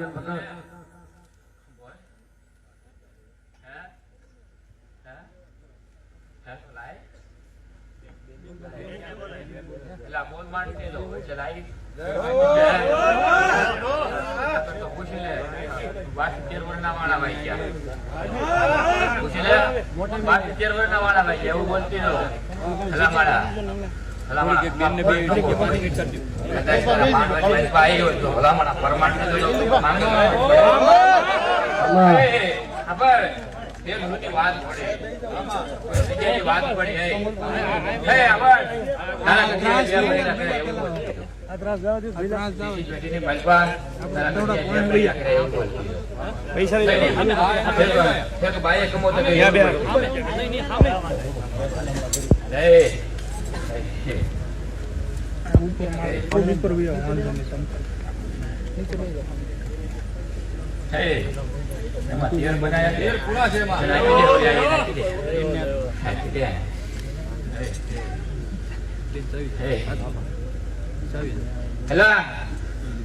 આર્યન ભગત પેલા ફોન માંડી દેલો એટલે લાઈ. તો પૂછી લે બાકી તેર લે બાકી વાળા ભાઈ એવું બોલતી રહો. મારા. વર્ષ ભાઈ કમો તો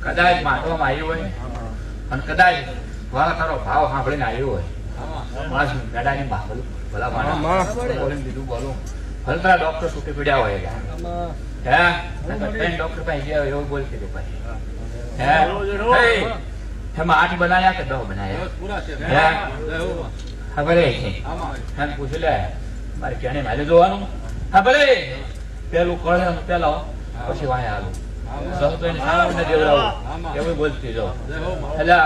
કદાચ માટવામાં આવ્યું હોય અને કદાચ વાળા તારો ભાવ સાંભળીને આવ્યો હોય. માણસ ગાડાની બાબલ ભલા માણસ બોલીને બીજું બોલું. ભલે ડોક્ટર છૂટી પડ્યા હોય હે? ત્રણ ડોક્ટર પાસે ગયા હોય એવું બોલતી હતી પછી. હે. આઠ બનાયા કે દસ બનાયા? હા? પૂછી લે. મારે ક્યાંને માલે જોવાનું? હા ભલે. પેલું કળે પેલા પછી વાય આલું. સૌ તો એને એવું બોલતી જો. એટલે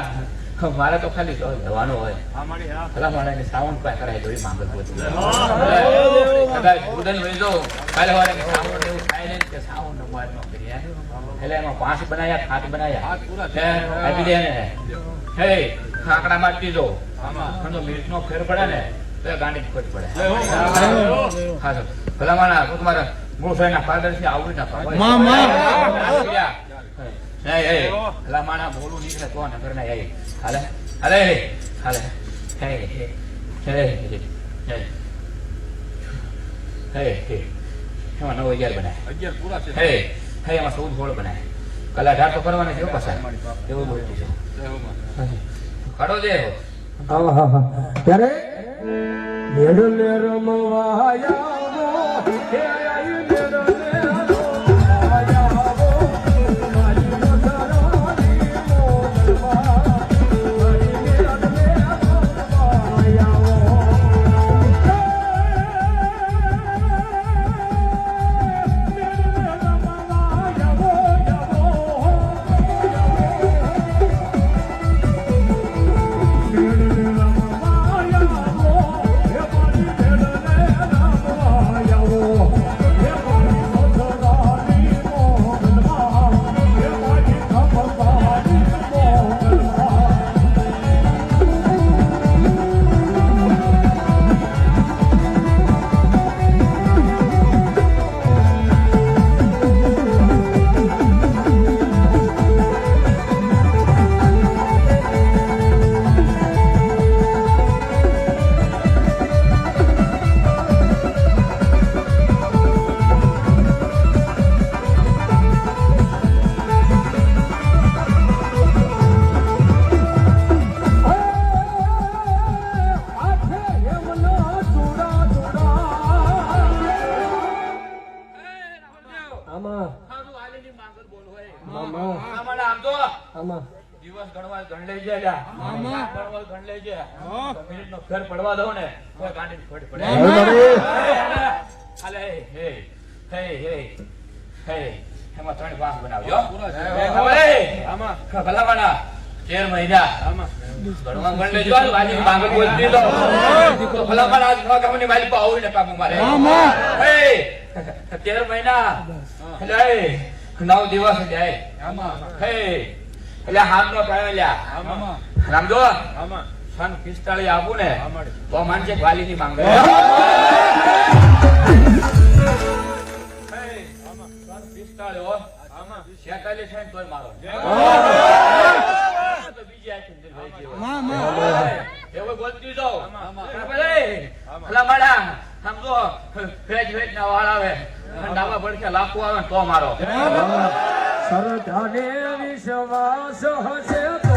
મારે તો ખાલી જવાનું હોય ભલા મારે એને સાવન પાસે કરાય તો એ માંગલ બોલતી કદાચ ઉદન વેચો કાલે વારે કે સાવન એવું થાય ને કે સાવન નો માર નો કરીએ. એટલે એમાં પાંચ બનાયા ખાટ બનાયા. હે, આપી દે ને હે ખાકડા મારતી જો તો મિર્ચ નો ફેર પડે ને તો ગાંડી ખોટ પડે. હા. સર ભલા માણા તો તમારા ગોસાઈ ના ફાધરથી આવડી ના પાડે. માં, માં. હે હે. ભલા માણા બોલું નીકળે તો નગર ના હાલે હાલે હાલે હે હે હે હે હે હે એમાં નવ અગિયાર બનાય હે હે એમાં ચૌદ ગોળ બનાય કલા ઢાળ તો કરવાના છે પાછા એવું બોલતું છે કાઢો દે ત્યારે મેળલે રમવા ફેર પડવા દો ને ગાંડી ફટ પડે. હે હે હે હે એમાં ત્રણ પાંચ બનાવજો? ભલા માણા તેર મહિના. ગણવા ગણ લેજો ભલા ને કામ મારે. હે તેર મહિના. નવ દિવસ જાય હે. એટલે હાથ નો પાયો લ્યા રામજો સન પિસ્તાળી આપું ને તો માનજે વાલી ની માંગે લાખો આવે તો મારો. ને વિશ્વાસ મારો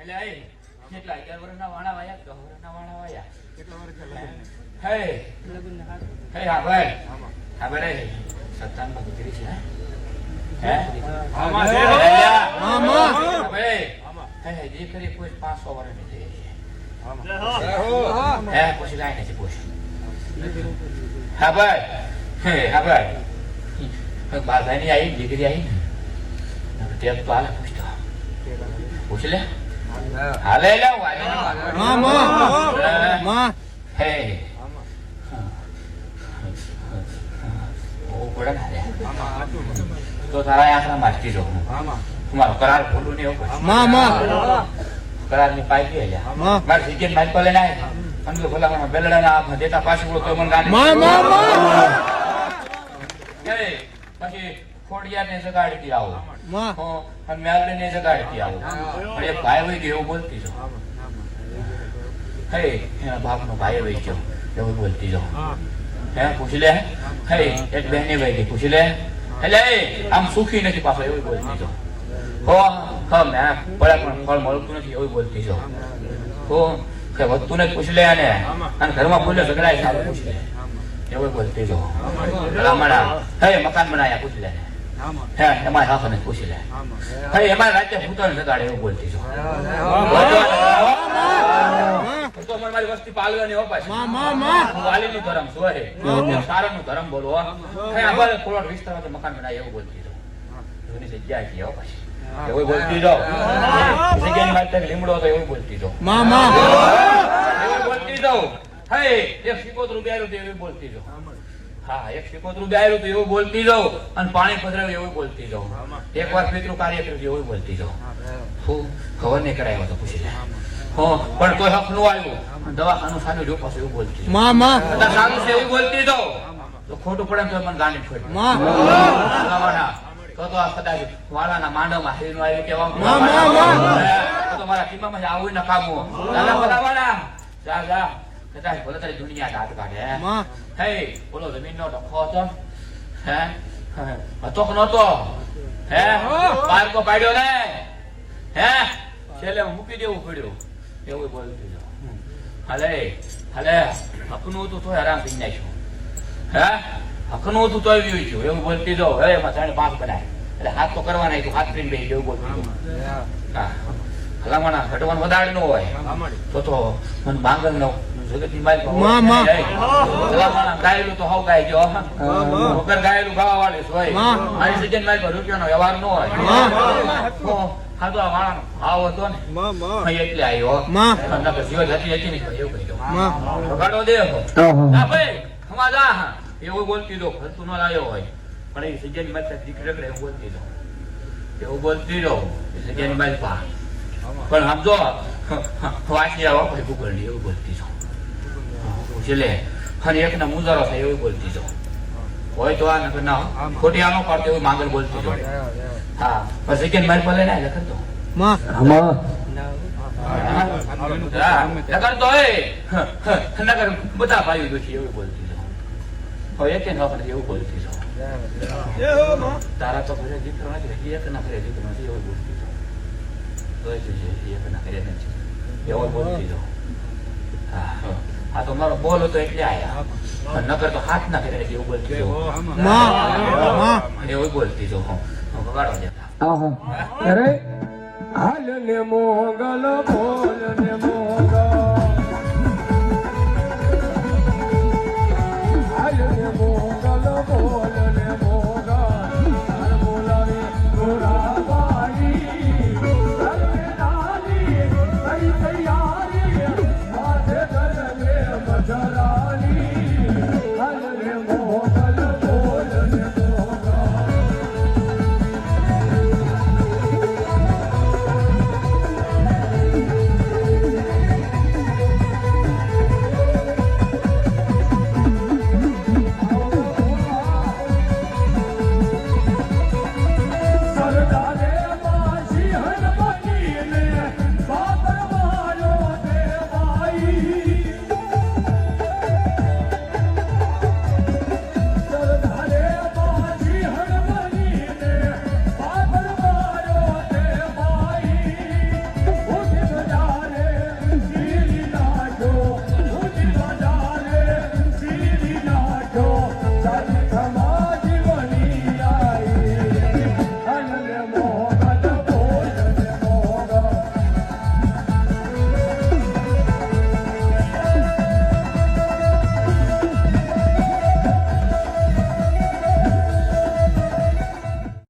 એટલે એ કેટલા અગિયાર વર્ષના વાણા વાયા દસ વર્ષના વાણા વાયા? હે હે આભાર આભાર એ સત્તાનમાં દીકરી છે હે? આમાં છે. આમાં હવે હે દીકરી કોઈ પાંચસો વર્ષની થઈ છે. હે પછી લાઈને છે પૂછ. હા ભાઈ. હે હા ભાઈ. બાધાની આવી દીકરી આવી ને તે તો હાલે પૂછતો. પૂછ લે. હાલે લે માં, માં. માં. હે ઓ પડે ને. તો તારા આંખના મારતી જો તમારો કરાર નહીં એવું માં, માં. કરારની પાઈ ગઈ માં. મારે ભલા હાથમાં દેતા પાછું તો મને ગાંડી માં, માં, માં. પછી ખોડિયાને જગાડતી આવો. અને મેલડીને જગાડતી આવો. પણ એક ભાઈ હોય ગયો એવું બોલતી જો હે એના બાપનો ભાઈ હોય ગયો એવું બોલતી જો હે. પૂછી લે હે? એક બહેની ભાઈ ગઈ પૂછી લે એટલે આમ સુખી નથી પાછો એવું બોલતી જો હો હા મેં પડે પણ ફળ મળતું નથી એવું બોલતી જો હો કે વધતું નથી પૂછી લે અને અને ઘરમાં બોલે ઝઘડાય સારું પૂછી લે. એવું બોલતી જાઓ. હે મકાન બનાયા પૂછી લે. હે એમાં હાફ ને પૂછી લે. ભાઈ એમાં રાજ્ય જગાડે એવું બોલતી જો તો મને મારી વસ્તી પાલવાની હો માં, માં, માં. હું વાલીનું ધર્મ છું હે. ધર્મ બોલું હો. તો મકાન બનાય એવું બોલતી જો જગ્યા છે હો એવું બોલતી જાઓ. જગ્યાની વાત લીમડો હતો એવું બોલતી જાઓ. માં માં. એવું બોલતી જાઓ. હે એક સિકોતરું બેરું હતું એવું બોલતી જાઓ. હા એક સિકોતરું બેરું હતું એવું બોલતી જાઓ અને પાણી પધરાવ્યું એવું બોલતી જાઓ એક વાર પિતૃ કાર્ય કર્યું એવું બોલતી જાઓ હું ખબર નહીં કરાયો તો પૂછી હો પણ કોઈ હકનું આવ્યું. દવાખાનું સારું જો પાછું એવું બોલતી માં માં. સારું છે એવું બોલતી જાઓ તો ખોટું પડે તો મને ગાંડી છોડી માં. તો તો આ કદાચ વાળાના માંડવમાં હેરીનું આવ્યું કેવા માં. તો મારા ટીમામાં આવું નકામું. જા, જા. કદાચ ભલે તારી દુનિયા દાંત કાઢે, હે. બોલો જમીનનો ડખો હતો? હે? હે, હતો કે નહોતો? હે? બાળકો પાડ્યો ને? હે? છેલ્લે મૂકી દેવું પડ્યું. એવું બોલતી હાલે, હાલે. હકનું હતું તોય આરામ થઈ નાખ્યું. હે હકનું હતું તોય વ્યુ છું એવું બોલતી દો હે એમાં ત્રણ પાંચ બનાય એટલે હાથ તો કરવાના તું હાથ કરીને બેસી હા ભલામણા ઘટવાનું વધારે ન હોય તો તો મને માંગલ નો જગતની માલ પરમાં, માં. ભલામણા ગાયેલું તો હવ ગાય જો વગર ગાયેલું ગાવા વાળી હોય. મારી સીઝન માલ રૂપિયાનો વ્યવહાર ન હોય. હા. તો આ વાળાનો. ભાવ હતો ને. માં માં. અહીં એટલે આવ્યો. જીવન હતી હતી નહીં એવું કહી દઉં. માં. દે ભાઈ ખમા જા એવું બોલતી દો ફરતું ન લાયો હોય. પણ એ સજ્જાની માતા દીકરી એવું બોલતી દો એવું બોલતી દો એ સજ્જાની માતા પણ આમ જો વાંચી આવો ભાઈ ગુગળની એવું બોલતી દો છેલ્લે અને એકના મુંજારો થાય એવું બોલતી દો હોય તો આ નકર ના ખોટી આનો પાડતો એવું માંગલ બોલતી દો હા પણ સજ્જાની મારી પાસે ના લખન હા, નકર તો એ નકર બધા ભાઈઓ દુખી એવું બોલતી જાઓ. હવે એકે ન પડે એવું બોલતી જાઓ. તારા તો ઘરે દીકરો નથી એક ના ઘરે દીકરો નથી એવું બોલતી જાઓ. તોય છે, એક ના ઘરે નથી એવું બોલતી જાઓ. હા, આ તો મારો બોલ હતો એટલે આયા નકર તો હાથ ના ઘરે એવું. માં માં એવું બોલતી જાઓ. હું વગાડો બોલ